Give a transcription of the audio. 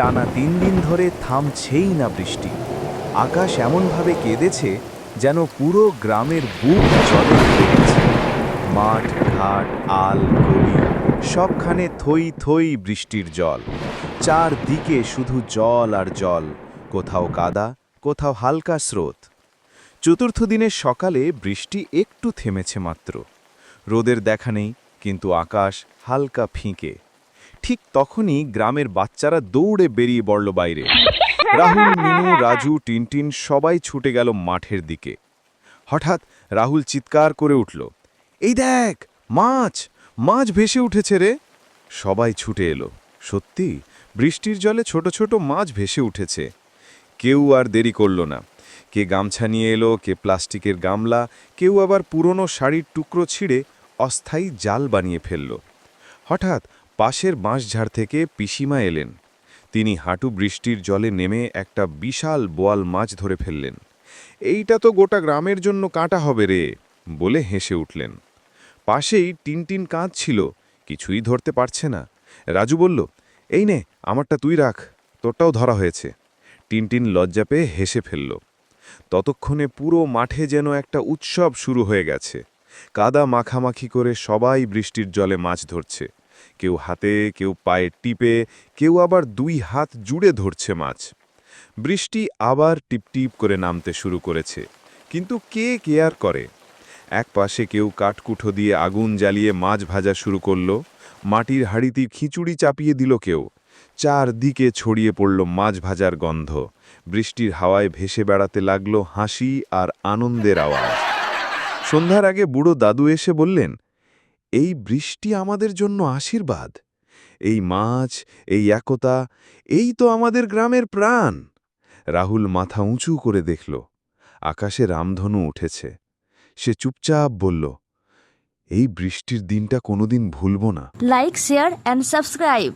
টানা তিন দিন ধরে থামছেই না বৃষ্টি। আকাশ এমনভাবে কেঁদেছে যেন পুরো গ্রামের বুক জলে গেছে। মাঠ, ঘাট, আল, গলি সবখানে থই থই বৃষ্টির জল। চারদিকে শুধু জল আর জল, কোথাও কাদা, কোথাও হালকা স্রোত। চতুর্থ দিনের সকালে বৃষ্টি একটু থেমেছে মাত্র। রোদের দেখা নেই, কিন্তু আকাশ হালকা ফিকে। ঠিক তখনই গ্রামের বাচ্চারা দৌড়ে বেরিয়ে পড়ল বাইরে। রাহুল, মিনু, রাজু, টিনটিন সবাই ছুটে গেল মাঠের দিকে। হঠাৎ রাহুল চিৎকার করে উঠল, এই দেখ, মাছ মাছ ভেসে উঠেছে রে। সবাই ছুটে এলো। সত্যি, বৃষ্টির জলে ছোট ছোট মাছ ভেসে উঠেছে। কেউ আর দেরি করল না। কে গামছা নিয়ে এলো, কে প্লাস্টিকের গামলা, কেউ আবার পুরনো শাড়ির টুকরো ছিঁড়ে অস্থায়ী জাল বানিয়ে ফেলল। হঠাৎ পাশের বাঁশঝাড় থেকে পিসিমা এলেন। তিনি হাঁটু বৃষ্টির জলে নেমে একটা বিশাল বোয়াল মাছ ধরে ফেললেন। এইটা তো গোটা গ্রামের জন্য কাঁটা হবে রে, বলে হেসে উঠলেন। পাশেই টিনটিন কাঁধ ছিল, কিছুই ধরতে পারছে না। রাজু বলল, এই নে, আমারটা তুই রাখ, তোরটাও ধরা হয়েছে। টিনটিন লজ্জা পেয়ে হেসে ফেলল। ততক্ষণে পুরো মাঠে যেন একটা উৎসব শুরু হয়ে গেছে। কাদা মাখামাখি করে সবাই বৃষ্টির জলে মাছ ধরছে। কেউ হাতে, কেউ পায়ে টিপে, কেউ আবার দুই হাত জুড়ে ধরছে মাছ। বৃষ্টি আবার টিপটিপ করে নামতে শুরু করেছে। কিন্তু কে কেয়ার করে? এক পাশে কেউ কাঠকুঠো দিয়ে আগুন জ্বালিয়ে মাছ ভাজা শুরু করল, মাটির হাড়িতে খিচুড়ি চাপিয়ে দিল কেউ। চারদিকে ছড়িয়ে পড়ল মাছ ভাজার গন্ধ। বৃষ্টির হাওয়ায় ভেসে বেড়াতে লাগল হাসি আর আনন্দের আওয়াজ। সন্ধ্যার আগে বুড়ো দাদু এসে বললেন এই বৃষ্টি আমাদের জন্য আশীর্বাদ। এই মাছ, এই একতা, এই তো আমাদের গ্রামের প্রাণ। রাহুল মাথা উঁচু করে দেখল। আকাশে রামধনু উঠেছে। সে চুপচাপ বলল, এই বৃষ্টির দিনটা কোনোদিন ভুলব না। Like, share, and subscribe.